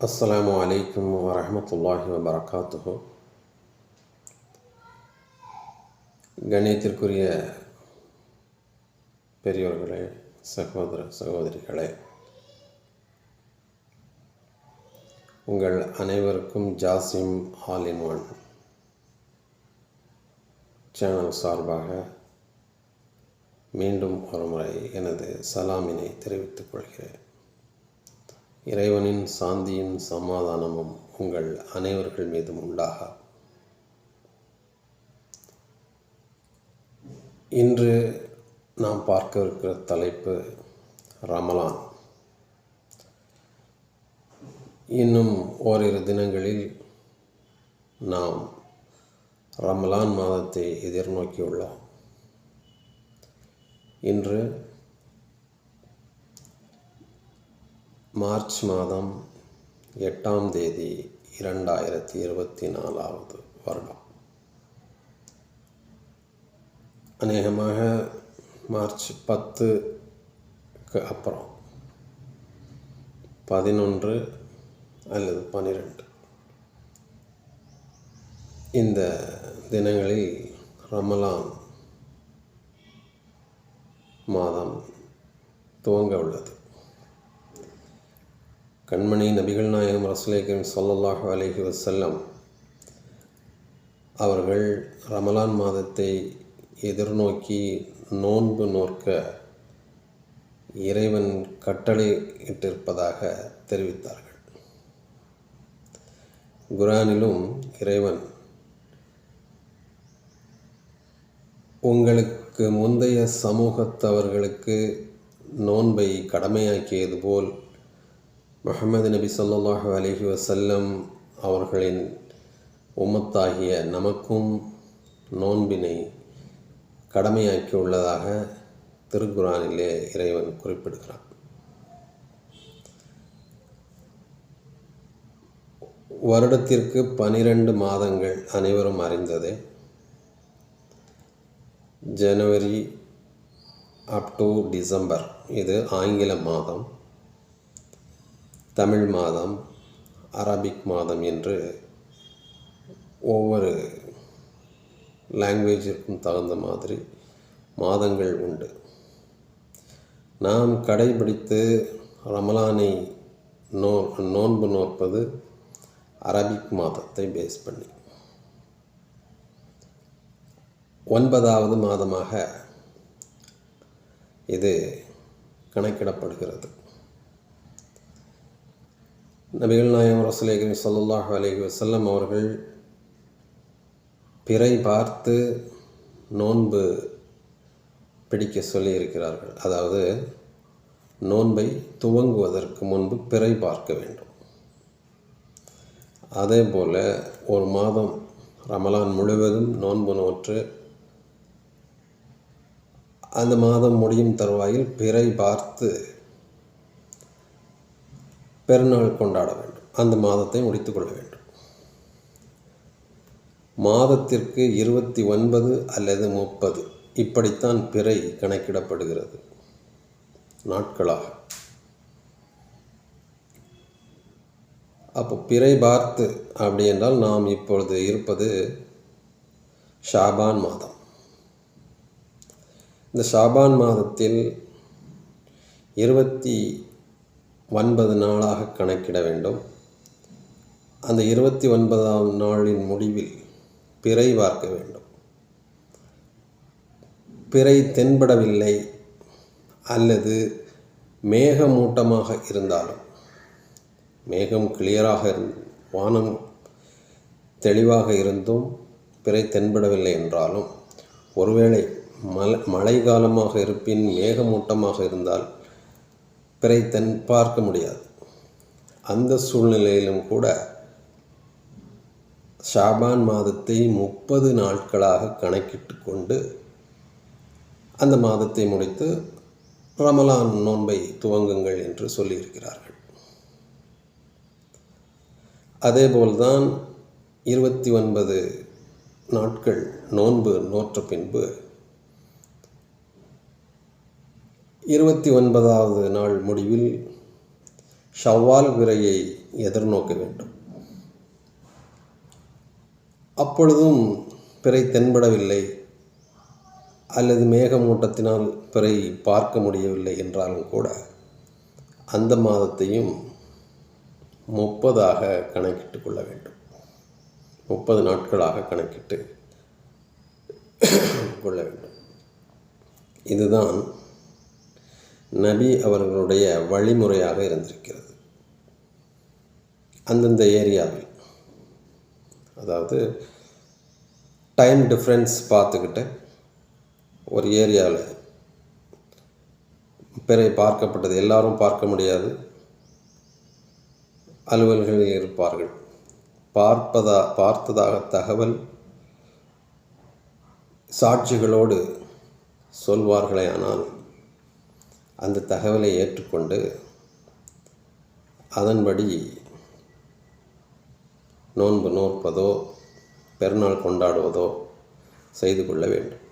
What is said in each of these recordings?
அஸ்ஸலாமு அலைக்கும் வரமத்துல்லாஹி வபரகாத்துஹு. கணியத்திற்குரிய பெரியோர்களே சகோதர சகோதரிகளே உங்கள் அனைவருக்கும் Jasim all in one channel சார்பாக மீண்டும் ஒருமுறை எனது சலாமினை தெரிவித்துக் கொள்கிறேன். இறைவனின் சாந்தியும் சமாதானமும் உங்கள் அனைவர்கள் மீதும் உண்டாக. இன்று நாம் பார்க்கவிருக்கிற தலைப்பு ரமலான். இன்னும் ஓரிரு தினங்களில் நாம் ரமலான் மாதத்தை எதிர்நோக்கியுள்ளோம். இன்று மார்ச் மாதம் எட்டாம் தேதி இரண்டாயிரத்தி இருபத்தி நாலாவது வருடம். அநேகமாக மார்ச் பத்துக்கு அப்புறம் பதினொன்று அல்லது பன்னிரெண்டு இந்த தினங்களில் ரமலான் மாதம் துவங்க உள்ளது. கண்மணி நபிகள் நாயகம் ரசுலேகன் சொல்லல்லாஹு அலைஹி வசல்லம் அவர்கள் ரமலான் மாதத்தை எதிர்நோக்கி நோன்பு நோக்க இறைவன் கட்டளை இட்டிருப்பதாக தெரிவித்தார்கள். குரானிலும் இறைவன் உங்களுக்கு முந்தைய சமூகத்தவர்களுக்கு நோன்பை கடமையாக்கியது போல் முகமது நபி சொல்லாஹு அலஹி வசல்லம் அவர்களின் உம்மத்தாகிய நமக்கும் நோன்பினை கடமையாக்கி உள்ளதாக திருக்குறானிலே இறைவன் குறிப்பிடுகிறான். வருடத்திற்கு பனிரெண்டு மாதங்கள் அனைவரும் அறிந்ததே. ஜனவரி அப் டு டிசம்பர் இது ஆங்கில மாதம். தமிழ் மாதம் அரபிக் மாதம் என்று ஒவ்வொரு லாங்குவேஜிற்கும் தகுந்த மாதிரி மாதங்கள் உண்டு. நாம் கடைபிடித்து ரமலானை நோ நோன்பு நோற்பது அரபிக் மாதத்தை பேஸ் பண்ணி. ஒன்பதாவது மாதமாக இது கணக்கிடப்படுகிறது. நபிகள் நாயம் ரசுலேகரி சொல்லாஹு அலஹி வசல்லம் அவர்கள் பிறை பார்த்து நோன்பு பிடிக்க சொல்லியிருக்கிறார்கள். அதாவது நோன்பை துவங்குவதற்கு முன்பு பிறை பார்க்க வேண்டும். அதே போல் ஒரு மாதம் ரமலான் முழுவதும் நோன்பு நோற்று அந்த மாதம் முடியும் தருவாயில் பிறை பார்த்து பெருநாள் கொண்டாட வேண்டும். அந்த மாதத்தை முடித்துக்கொள்ள வேண்டும். மாதத்திற்கு இருபத்தி ஒன்பது அல்லது முப்பது. இப்படித்தான் பிறை கணக்கிடப்படுகிறது. நாட்களாக. அப்போ பிறை பார்த்து அப்படி என்றால் நாம் இப்பொழுது இருப்பது ஷாபான் மாதம். இந்த ஷாபான் மாதத்தில் இருபத்தி ஒன்பது நாளாக கணக்கிட வேண்டும். அந்த இருபத்தி ஒன்பதாம் நாளின் முடிவில் பிறை பார்க்க வேண்டும். பிறை தென்படவில்லை அல்லது மேகமூட்டமாக இருந்தாலும் மேகம் கிளியராக வானம் தெளிவாக இருந்தும் பிறை தென்படவில்லை என்றாலும் ஒருவேளை மழை மழை காலமாக இருப்பின் மேகமூட்டமாக இருந்தால் பிறை பார்க்க முடியாது. அந்த சூழ்நிலையிலும் கூட ஷாபான் மாதத்தை முப்பது நாட்களாக கணக்கிட்டு கொண்டு அந்த மாதத்தை முடித்து ரமலான் நோன்பை துவங்குங்கள் என்று சொல்லியிருக்கிறார்கள். அதேபோல்தான் இருபத்தி ஒன்பது நாட்கள் நோன்பு நோற்ற பின்பு இருபத்தி ஒன்பதாவது நாள் முடிவில் ஷவ்வால் விரையை எதிர்நோக்க வேண்டும். அப்பொழுதும் பிறை தென்படவில்லை. அல்லது மேகமூட்டத்தினால் பிறை பார்க்க முடியவில்லை என்றாலும் கூட அந்த மாதத்தையும் முப்பதாக கணக்கிட்டு கொள்ள வேண்டும். முப்பது நாட்களாக கணக்கிட்டு கொள்ள வேண்டும். இதுதான் நபி அவர்களுடைய வழிமுறையாக இருந்திருக்கிறது. அந்தந்த ஏரியாவில். அதாவது டைம் டிஃப்ரென்ஸ் பார்த்துக்கிட்டு ஒரு ஏரியாவில் பிறை பார்க்கப்பட்டது. எல்லாரும் பார்க்க முடியாது. அலுவல்களில் இருப்பார்கள். பார்ப்பதா பார்த்ததாக தகவல் சாட்சிகளோடு சொல்வார்களே ஆனால் அந்த தகவலை ஏற்றுக்கொண்டு அதன்படி நோன்பு நோற்பதோ பெருநாள் கொண்டாடுவதோ செய்து கொள்ள வேண்டும்.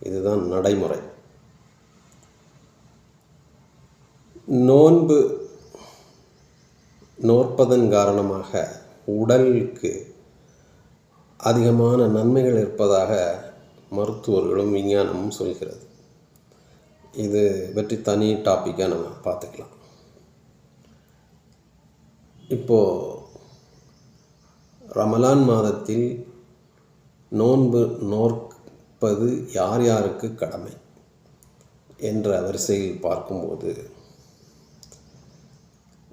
இதுதான் நடைமுறை. நோன்பு நோற்பதன் காரணமாக உடலுக்கு அதிகமான நன்மைகள் இருப்பதாக மருத்துவர்களும் விஞ்ஞானமும் சொல்கிறது. இது பற்றி தனி டாப்பிக்காக நம்ம பார்த்துக்கலாம். இப்போது ரமலான் மாதத்தில் நோன்பு நோற்பது யார் யாருக்கு கடமை என்ற வரிசையில் பார்க்கும்போது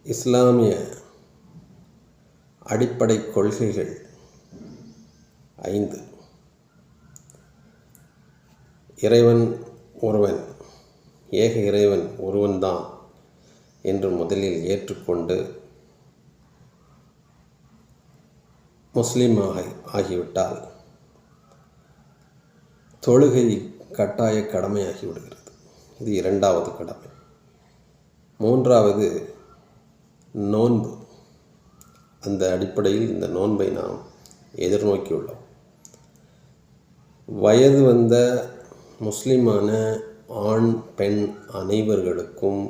இஸ்லாமிய அடிப்படை கொள்கைகள் ஐந்து. இறைவன் ஒருவன் ஏக இறைவன் ஒருவன்தான் என்று முதலில் ஏற்றுக்கொண்டு முஸ்லீமாக ஆகிவிட்டால் தொழுகை கட்டாய கடமையாகிவிடுகிறது. இது இரண்டாவது கடமை. மூன்றாவது நோன்பு. அந்த அடிப்படையில் இந்த நோன்பை நாம் எதிர்நோக்கியுள்ளோம். வயது வந்த முஸ்லீமான ஆண் பெண் அனைவர்களுக்கும்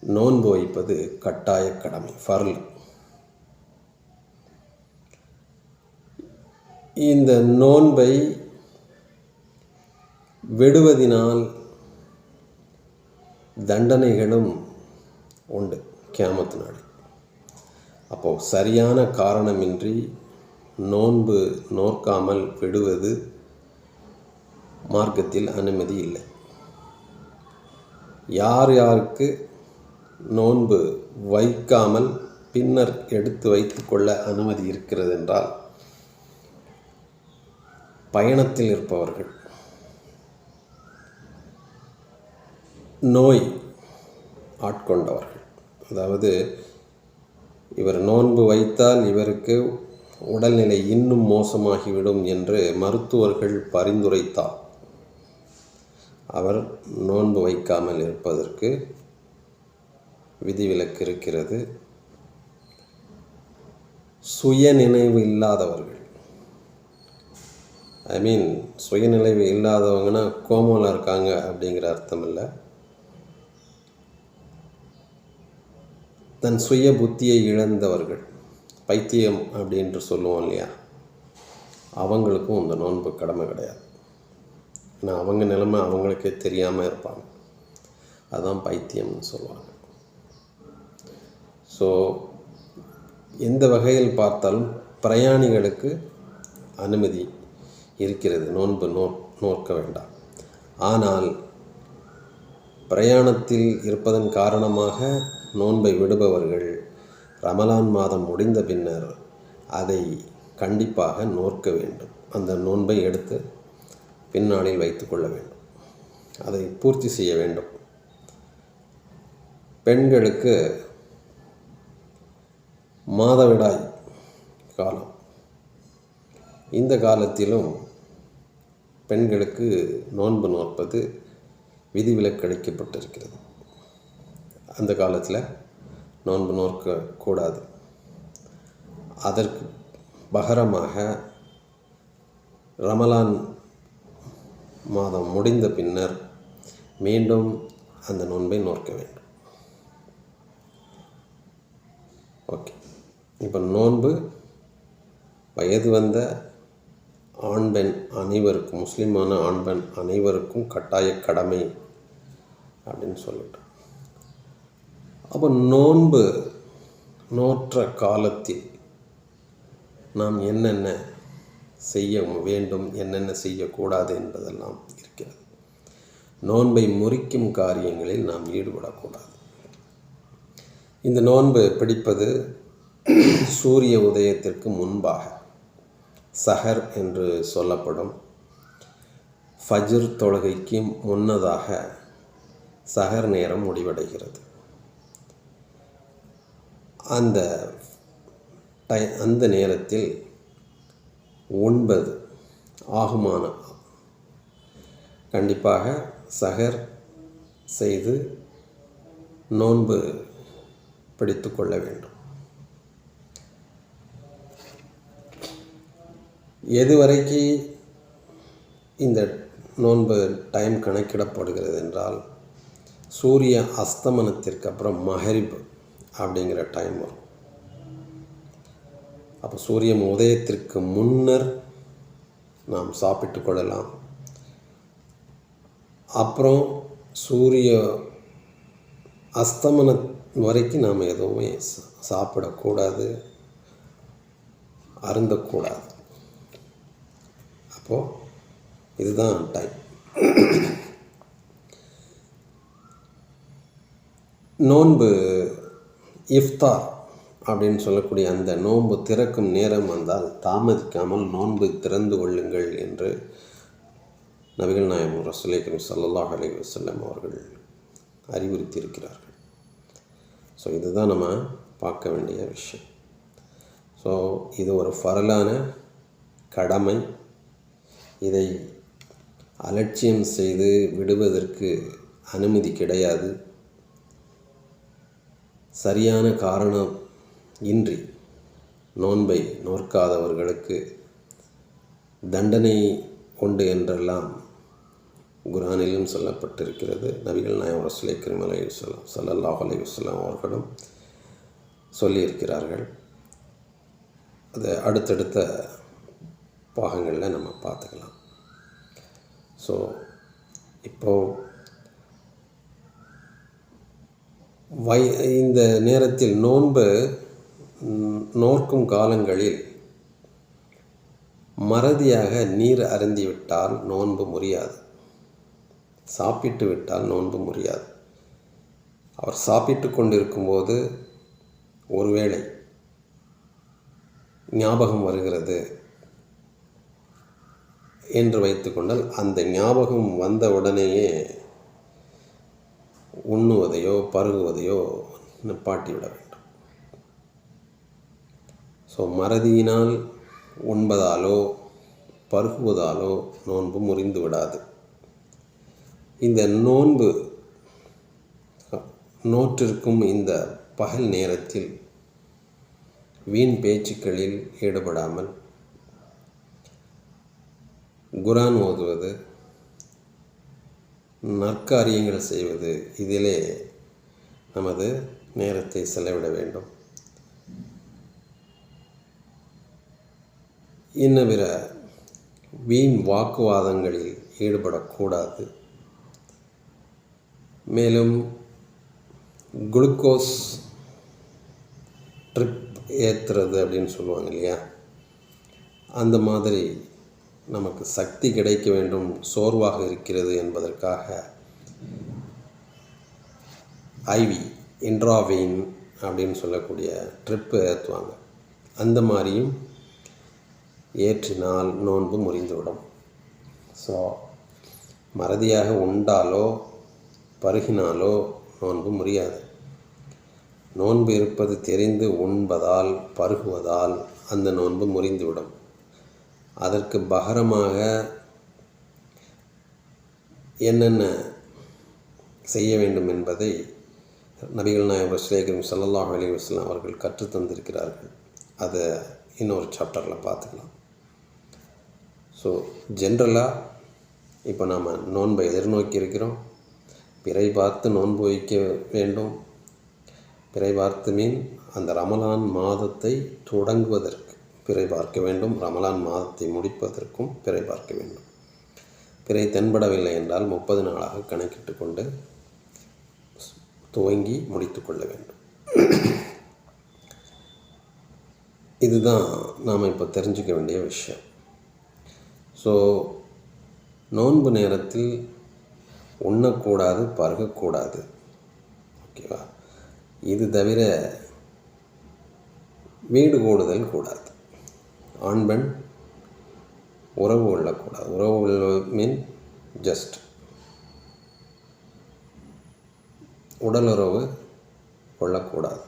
நோன்பு வைப்பது கட்டாய கடமை ஃபர்ல். இந்த நோன்பை விடுவதினால் தண்டனைகளும் உண்டு கேமத்து நாடு அப்போது சரியான காரணமின்றி நோன்பு நோக்காமல் விடுவது மார்க்கத்தில் அனுமதி இல்லை. யார் யாருக்கு நோன்பு வைக்காமல் பின்னர் எடுத்து வைத்துக்கொள்ள அனுமதி இருக்கிறது என்றால் பயணத்தில் இருப்பவர்கள். நோய் ஆட்கொண்டவர்கள். அதாவது இவர் நோன்பு வைத்தால் இவருக்கு உடல்நிலை இன்னும் மோசமாகிவிடும் என்று மருத்துவர்கள் பரிந்துரைத்தார். அவர் நோன்பு வைக்காமல் இருப்பதற்கு விதிவிலக்கு இருக்கிறது. சுய நினைவு இல்லாதவர்கள். ஐ மீன் சுயநிலைவு இல்லாதவங்கன்னா கோமாவில் இருக்காங்க அப்படிங்கிற அர்த்தம் இல்லை தன் சுய புத்தியை இழந்தவர்கள். பைத்தியம் அப்படின்ட்டு சொல்லுவோம் இல்லையா? அவங்களுக்கும் இந்த நோன்பு கடமை கிடையாது. ஏன்னா அவங்க நிலைமை அவங்களுக்கே தெரியாமல் இருப்பாங்க. அதுதான் பைத்தியம்னு சொல்லுவாங்க. ஸோ எந்த வகையில் பார்த்தாலும் பிரயாணிகளுக்கு அனுமதி இருக்கிறது. நோன்பு நோ நோக்க வேண்டாம். ஆனால் பிரயாணத்தில் இருப்பதன் காரணமாக நோன்பை விடுபவர்கள் ரமலான் மாதம் முடிந்த பின்னர் அதை கண்டிப்பாக நோக்க வேண்டும். அந்த நோன்பை எடுத்து பின்னாளில் வைத்துக்கொள்ள வேண்டும். அதை பூர்த்தி செய்ய வேண்டும். பெண்களுக்கு மாதவிடாய் காலம். இந்த காலத்திலும் பெண்களுக்கு நோன்பு நோற்பது விதிவிலக்கு அளிக்கப்பட்டிருக்கிறது அந்த காலத்தில் நோன்பு நோக்க கூடாது. அதற்கு பகரமாக ரமலான் மாதம் முடிந்த பின்னர் மீண்டும் அந்த நோன்பை நோக்க வேண்டும். ஓகே. இப்போ நோன்பு வயது வந்த ஆண் பெண் அனைவருக்கும் முஸ்லீமான ஆண் பெண் அனைவருக்கும் கட்டாய கடமை அப்படின்னு சொல்லிட்டு. அப்போ நோன்பு நோற்ற காலத்தில் நாம் என்னென்ன செய்ய வேண்டும் என்னென்ன செய்யக்கூடாது என்பதெல்லாம் இருக்கிறது. நோன்பை முறிக்கும் காரியங்களில் நாம் ஈடுபடக்கூடாது. இந்த நோன்பு பிடிப்பது சூரிய உதயத்திற்கு முன்பாக சஹர் என்று சொல்லப்படும். ஃபஜ்ர் தொழுகைக்கு முன்னதாக சஹர் நேரம் முடிவடைகிறது. அந்த டை அந்த நேரத்தில் ஒன்பது ஆகுமானம். கண்டிப்பாக சகர் செய்து நோன்பு பிடித்து கொள்ள வேண்டும். எதுவரைக்கு இந்த நோன்பு டைம் கணக்கிடப்படுகிறது என்றால் சூரிய அஸ்தமனத்திற்கு அப்புறம் மஹரிப் அப்படிங்கிற டைம் வரும். அப்போ சூரியன் உதயத்திற்கு முன்னர் நாம் சாப்பிட்டு கொள்ளலாம். அப்புறம் சூரிய அஸ்தமனம் வரைக்கும் நாம் எதுவுமே சா- சாப்பிடக்கூடாது. அருந்தக்கூடாது. அப்போது இதுதான் டைம் நோன்பு இஃப்தார். அப்படின்னு சொல்லக்கூடிய அந்த நோன்பு திறக்கும் நேரம் வந்தால் தாமதிக்காமல் நோன்பு திறந்து கொள்ளுங்கள் என்று நபிகள் நாயகம் ரசூலை கரீம் ஸல்லல்லாஹு அலைஹி வஸல்லம் அவர்கள் அறிவுறுத்தியிருக்கிறார்கள். ஸோ இதுதான் நம்ம பார்க்க வேண்டிய விஷயம். ஸோ இது ஒரு பரலான கடமை. இதை அலட்சியம் செய்து விடுவதற்கு அனுமதி கிடையாது. சரியான காரணம் இன்றி நோன்பை நோற்காதவர்களுக்கு தண்டனை உண்டு என்றெல்லாம் குரானிலும் சொல்லப்பட்டிருக்கிறது. நபிகள் நாயம் ரசுலை கரிமலை வசலாம் சல்லல்லாஹ் அலி வஸ்லாம் அவர்களும் சொல்லியிருக்கிறார்கள். அது அடுத்தடுத்த பாகங்களில் நம்ம பார்த்துக்கலாம். ஸோ இப்போது வய இந்த நேரத்தில் நோன்பு நோர்க்கும் காலங்களில் மறதியாக நீர் அருந்திவிட்டால் நோன்பு முறியாது. சாப்பிட்டு விட்டால் நோன்பு முறியாது. அவர் சாப்பிட்டு கொண்டிருக்கும்போது ஒருவேளை ஞாபகம் வருகிறது என்று வைத்துக்கொண்டால் அந்த ஞாபகம் வந்த உடனேயே உண்ணுவதையோ பருகுவதையோ நிப்பாட்டிவிட வேண்டும். ஸோ மறதியினால் உண்பதாலோ பருகுவதாலோ நோன்பு முறிந்து விடாது. இந்த நோன்பு நோற்றிருக்கும் இந்த பகல் நேரத்தில் வீண் பேச்சுக்களில் ஈடுபடாமல் குரான் ஓதுவது நற்காரியங்கள் செய்வது இதிலே நமது நேரத்தை செலவிட வேண்டும். இன்னவிர வீண் வாக்குவாதங்களில் ஈடுபடக்கூடாது. மேலும் குளுக்கோஸ் ட்ரிப் ஏற்றுறது அப்படின்னு சொல்லுவாங்க இல்லையா? அந்த மாதிரி நமக்கு சக்தி கிடைக்க வேண்டும் சோர்வாக இருக்கிறது என்பதற்காக ஐவி இன்ட்ராவெயின் அப்படின்னு சொல்லக்கூடிய ட்ரிப்பு ஏற்றுவாங்க அந்த மாதிரியும் ஏற்றினால் நோன்பு முறிந்துவிடும். ஸோ மறதியாக உண்டாலோ பருகினாலோ நோன்பு முறியாது. நோன்பு இருப்பது தெரிந்து உண்பதால் பருகுவதால் அந்த நோன்பு முறிந்துவிடும். அதற்கு பகரமாக என்னென்ன செய்ய வேண்டும் என்பதை நபிகள் நாயகர் ஸ்ரேகரம் சல்லாஹ் அலி வஸ்லாம் அவர்கள் கற்றுத் தந்திருக்கிறார்கள் அதை இன்னொரு சாப்டரில் பார்த்துக்கலாம். ஸோ ஜென்ரலாக இப்போ நாம் நோன்பை எதிர்நோக்கி இருக்கிறோம். பிறை பார்த்து நோன்பு வைக்க வேண்டும். பிறை பார்த்து மீன் அந்த ரமலான் மாதத்தை தொடங்குவதற்கு பிறை பார்க்க வேண்டும். ரமலான் மாதத்தை முடிப்பதற்கும் பிறை பார்க்க வேண்டும். பிறை தென்படவில்லை என்றால் முப்பது நாளாக கணக்கிட்டு கொண்டு துவங்கி முடித்து கொள்ள வேண்டும். இதுதான் நாம் இப்போ தெரிஞ்சுக்க வேண்டிய விஷயம். ஸோ நோன்பு நேரத்தில் உண்ணக்கூடாது பருகக்கூடாது. ஓகேவா? இது தவிர வீடு கூடுதல் கூடாது. ஆண் பெண் உறவு கொள்ளக்கூடாது. உறவு கொள்ள மீன் ஜஸ்ட் உடலுறவு கொள்ளக்கூடாது.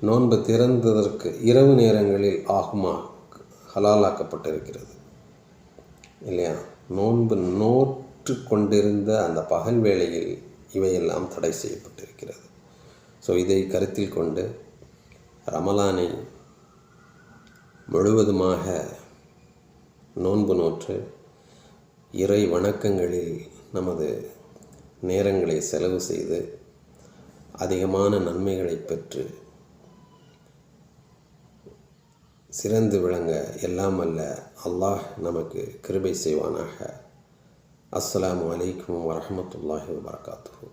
நோன்பு திறந்ததற்கு இரவு நேரங்களில் ஆகுமா? ஹலாலாக்கப்பட்டிருக்கிறது இல்லையா? நோன்பு நோற்று கொண்டிருந்த அந்த பகல் வேளையில் இவையெல்லாம் தடை செய்யப்பட்டிருக்கிறது. ஸோ இதை கருத்தில் கொண்டு ரமலானை முழுவதுமாக நோன்பு நோற்று இறை வணக்கங்களில் நமது நேரங்களை செலவு செய்து அதிகமான நன்மைகளை பெற்று சிறந்து விளங்க எல்லாம் அல்ல அல்லாஹ் நமக்கு கிருபை செய்வானாக. அஸ்லாம் வலைக்கம் வரமத்துல்லாஹி வபரகாத்துஹு.